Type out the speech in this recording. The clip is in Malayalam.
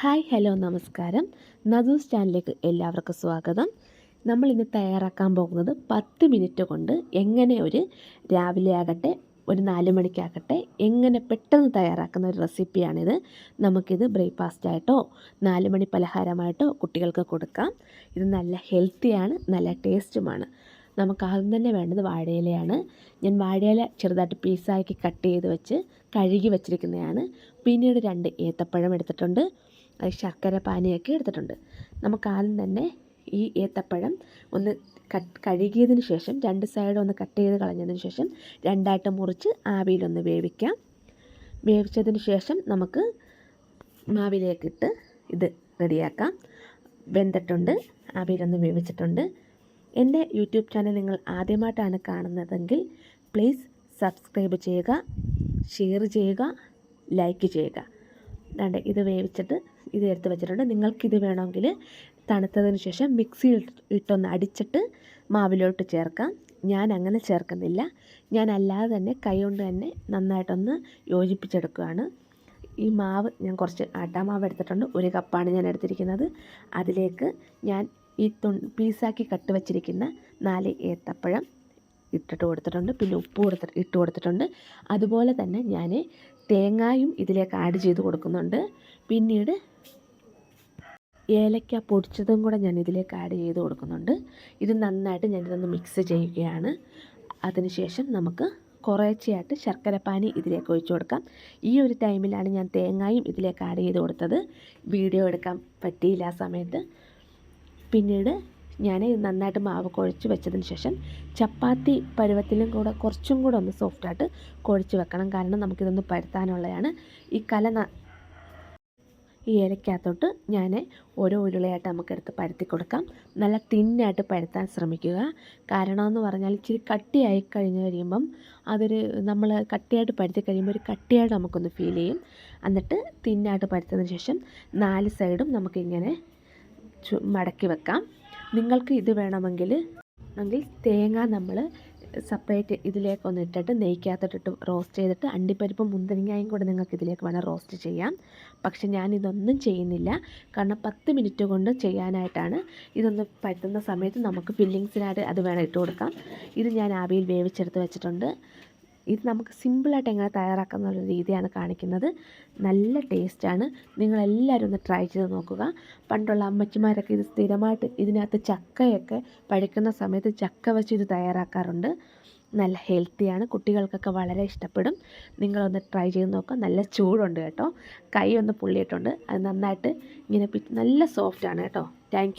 ഹായ് ഹലോ നമസ്കാരം. നദൂസ് ചാനലിലേക്ക് എല്ലാവർക്കും സ്വാഗതം. നമ്മൾ ഇന്ന് തയ്യാറാക്കാൻ പോകുന്നത് പത്ത് മിനിറ്റ് കൊണ്ട് എങ്ങനെ ഒരു രാവിലെ ആകട്ടെ ഒരു നാല് മണിക്കാകട്ടെ എങ്ങനെ പെട്ടെന്ന് തയ്യാറാക്കുന്ന ഒരു റെസിപ്പിയാണിത്. നമുക്കിത് ബ്രേക്ക്ഫാസ്റ്റായിട്ടോ നാല് മണി പലഹാരമായിട്ടോ കുട്ടികൾക്ക് കൊടുക്കാം. ഇത് നല്ല ഹെൽത്തിയാണ് നല്ല ടേസ്റ്റുമാണ്. നമുക്ക് ആദ്യം തന്നെ വേണ്ടത് വാഴയിലയാണ്. ഞാൻ വാഴയില ചെറുതായിട്ട് പീസാക്കി കട്ട് ചെയ്ത് വെച്ച് കഴുകി വെച്ചിരിക്കുന്നതാണ്. പിന്നീട് രണ്ട് ഏത്തപ്പഴം എടുത്തിട്ടുണ്ട്. അത് ശർക്കര പാനിയൊക്കെ എടുത്തിട്ടുണ്ട്. നമുക്ക് ആദ്യം തന്നെ ഈ ഏത്തപ്പഴം ഒന്ന് കട്ട് കഴുകിയതിന് ശേഷം രണ്ട് സൈഡും ഒന്ന് കട്ട് ചെയ്ത് കളഞ്ഞതിന് ശേഷം രണ്ടായിട്ട് മുറിച്ച് ആവിയിലൊന്ന് വേവിക്കാം. വേവിച്ചതിന് ശേഷം നമുക്ക് മാവിലേക്കിട്ട് ഇത് റെഡിയാക്കാം. വെന്തിട്ടുണ്ട്. ആവിയിലൊന്ന് വേവിച്ചിട്ടുണ്ട്. എന്റെ യൂട്യൂബ് ചാനൽ നിങ്ങൾ ആദ്യമായിട്ടാണ് കാണുന്നതെങ്കിൽ പ്ലീസ് സബ്സ്ക്രൈബ് ചെയ്യുക ഷെയർ ചെയ്യുക ലൈക്ക് ചെയ്യുക. വേണ്ട ഇത് വേവിച്ചിട്ട് ഇത് എടുത്ത് വെച്ചിട്ടുണ്ട്. നിങ്ങൾക്കിത് വേണമെങ്കിൽ തണുത്തതിന് ശേഷം മിക്സിയിൽ ഇട്ടൊന്ന് അടിച്ചിട്ട് മാവിലോട്ട് ചേർക്കാം. ഞാൻ അങ്ങനെ ചേർക്കുന്നില്ല. ഞാൻ അല്ലാതെ തന്നെ കൈ കൊണ്ട് തന്നെ നന്നായിട്ടൊന്ന് യോജിപ്പിച്ചെടുക്കുകയാണ്. ഈ മാവ് ഞാൻ കുറച്ച് ആട്ടാമാവ് എടുത്തിട്ടുണ്ട്. ഒരു കപ്പാണ് ഞാൻ എടുത്തിരിക്കുന്നത്. അതിലേക്ക് ഞാൻ ഈ തു പീസാക്കി കട്ട് വെച്ചിരിക്കുന്ന നാല് ഏത്തപ്പഴം ഇട്ടിട്ട് കൊടുത്തിട്ടുണ്ട്. പിന്നെ ഉപ്പ് കൊടുത്ത് ഇട്ട് കൊടുത്തിട്ടുണ്ട്. അതുപോലെ തന്നെ ഞാൻ തേങ്ങായും ഇതിലേക്ക് ആഡ് ചെയ്ത് കൊടുക്കുന്നുണ്ട്. പിന്നീട് ഏലക്ക പൊടിച്ചതും കൂടെ ഞാൻ ഇതിലേക്ക് ആഡ് ചെയ്ത് കൊടുക്കുന്നുണ്ട്. ഇത് നന്നായിട്ട് ഞാനിതൊന്ന് മിക്സ് ചെയ്യുകയാണ്. അതിനുശേഷം നമുക്ക് കുറേശ്ശെയായിട്ട് ശർക്കരപ്പാനി ഇതിലേക്ക് ഒഴിച്ചു കൊടുക്കാം. ഈ ഒരു ടൈമിലാണ് ഞാൻ തേങ്ങായും ഇതിലേക്ക് ആഡ് ചെയ്ത് കൊടുത്തത്. വീഡിയോ എടുക്കാൻ പറ്റിയില്ല ആ സമയത്ത്. പിന്നീട് ഞാൻ നന്നായിട്ട് മാവ് കുഴച്ച് വെച്ചതിന് ശേഷം ചപ്പാത്തി പരുവത്തിലും കൂടെ കുറച്ചും കൂടെ ഒന്ന് സോഫ്റ്റായിട്ട് കുഴച്ച് വെക്കണം. കാരണം നമുക്കിതൊന്ന് പരത്താനുള്ളതാണ്. ഈ കല ഈ ഇലക്കകത്തോട്ട് ഞാൻ ഓരോ ഉരുളയായിട്ട് നമുക്കെടുത്ത് പരത്തി കൊടുക്കാം. നല്ല തിന്നായിട്ട് പരത്താൻ ശ്രമിക്കുക. കാരണമെന്ന് പറഞ്ഞാൽ ഇച്ചിരി കട്ടിയായി കഴിഞ്ഞ് കഴിയുമ്പം അതൊരു നമ്മൾ കട്ടിയായിട്ട് പരത്തി കഴിയുമ്പോൾ ഒരു കട്ടിയായിട്ട് നമുക്കൊന്ന് ഫീൽ ചെയ്യും. എന്നിട്ട് തിന്നായിട്ട് പരത്തതിന് ശേഷം നാല് സൈഡും നമുക്കിങ്ങനെ മടക്കി വെക്കാം. നിങ്ങൾക്ക് ഇത് വേണമെങ്കിൽ എങ്കിൽ തേങ്ങ നമ്മൾ സെപ്പറേറ്റ് ഇതിലേക്കൊന്ന് ഇട്ടിട്ട് നെയ്ക്കകത്തിട്ടിട്ട് റോസ്റ്റ് ചെയ്തിട്ട് അണ്ടിപ്പരിപ്പും മുന്തിരിങ്ങയും കൂടെ നിങ്ങൾക്ക് ഇതിലേക്ക് വേണം റോസ്റ്റ് ചെയ്യാം. പക്ഷെ ഞാനിതൊന്നും ചെയ്യുന്നില്ല. കാരണം പത്ത് മിനിറ്റ് കൊണ്ട് ചെയ്യാനായിട്ടാണ്. ഇതൊന്ന് പറ്റുന്ന സമയത്ത് നമുക്ക് ഫില്ലിങ്സിനായിട്ട് അത് വേണം ഇട്ട് കൊടുക്കാം. ഇത് ഞാൻ ആവിയിൽ വേവിച്ചെടുത്ത് വെച്ചിട്ടുണ്ട്. ഇത് നമുക്ക് സിമ്പിളായിട്ട് എങ്ങനെ തയ്യാറാക്കുന്ന ഒരു രീതിയാണ് കാണിക്കുന്നത്. നല്ല ടേസ്റ്റാണ്. നിങ്ങളെല്ലാവരും ഒന്ന് ട്രൈ ചെയ്ത് നോക്കുക. പണ്ടുള്ള അമ്മച്ചിമാരൊക്കെ ഇത് സ്ഥിരമായിട്ട് ഇതിനകത്ത് ചക്കയൊക്കെ പഴുക്കുന്ന സമയത്ത് ചക്ക വെച്ച് ഇത് തയ്യാറാക്കാറുണ്ട്. നല്ല ഹെൽത്തിയാണ്. കുട്ടികൾക്കൊക്കെ വളരെ ഇഷ്ടപ്പെടും. നിങ്ങളൊന്ന് ട്രൈ ചെയ്ത് നോക്കുക. നല്ല ചൂടുണ്ട് കേട്ടോ. കൈ ഒന്ന് പുള്ളിയിട്ടുണ്ട്. അത് നന്നായിട്ട് ഇങ്ങനെ നല്ല സോഫ്റ്റാണ് കേട്ടോ. താങ്ക്